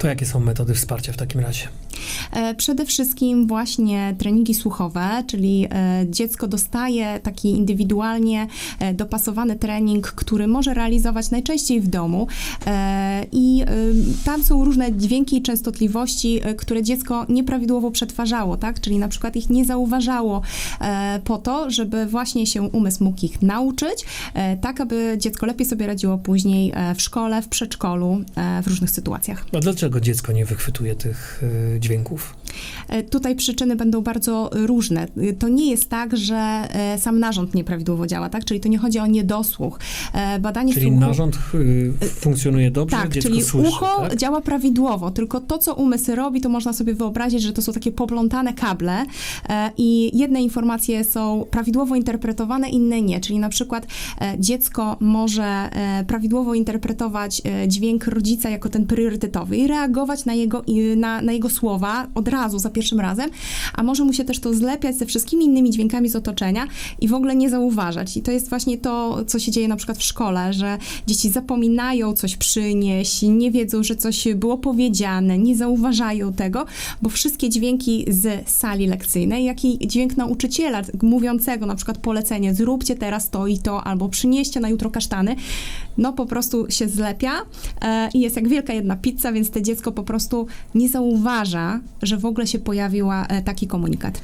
To jakie są metody wsparcia w takim razie? E, Przede wszystkim właśnie treningi słuchowe, czyli e, dziecko dostaje taki indywidualnie e, dopasowany trening, który może realizować najczęściej w domu i tam są różne dźwięki i częstotliwości, które dziecko nieprawidłowo przetwarzało, tak? Czyli na przykład ich nie zauważało po to, żeby właśnie się umysł mógł ich nauczyć, tak aby dziecko lepiej sobie radziło później w szkole, w przedszkolu, w różnych sytuacjach. A dlaczego dziecko nie wychwytuje tych y, dźwięków? E, Tutaj przyczyny będą bardzo różne. E, To nie jest tak, że e, sam narząd nieprawidłowo działa, tak? Czyli to nie chodzi o niedosłuch. Badanie Czyli słuchu... narząd y, funkcjonuje dobrze, Tak, dziecko czyli słyszy, ucho tak? działa prawidłowo, tylko to, co umysł robi, to można sobie wyobrazić, że to są takie poplątane kable i jedne informacje są prawidłowo interpretowane, inne nie. Czyli na przykład dziecko może prawidłowo interpretować dźwięk rodzica jako ten priorytetowy i reagować na jego, na, na jego słowa od razu, za pierwszym razem, a może mu się też to zlepiać ze wszystkimi innymi dźwiękami z otoczenia i w ogóle nie zauważać. I to jest właśnie to, co się dzieje na przykład w szkole, że dzieci zapominają coś przynieść, nie wiedzą, że coś było powiedziane, nie zauważają tego, bo wszystkie dźwięki z sali lekcyjnej, jak i dźwięk nauczyciela mówiącego na przykład polecenie, zróbcie teraz to i to, albo przynieście na jutro kasztany, no po prostu się zlepia e, i jest jak wielka jedna pizza, więc te dziecko po prostu nie zauważa, że w ogóle się pojawiła e, taki komunikat.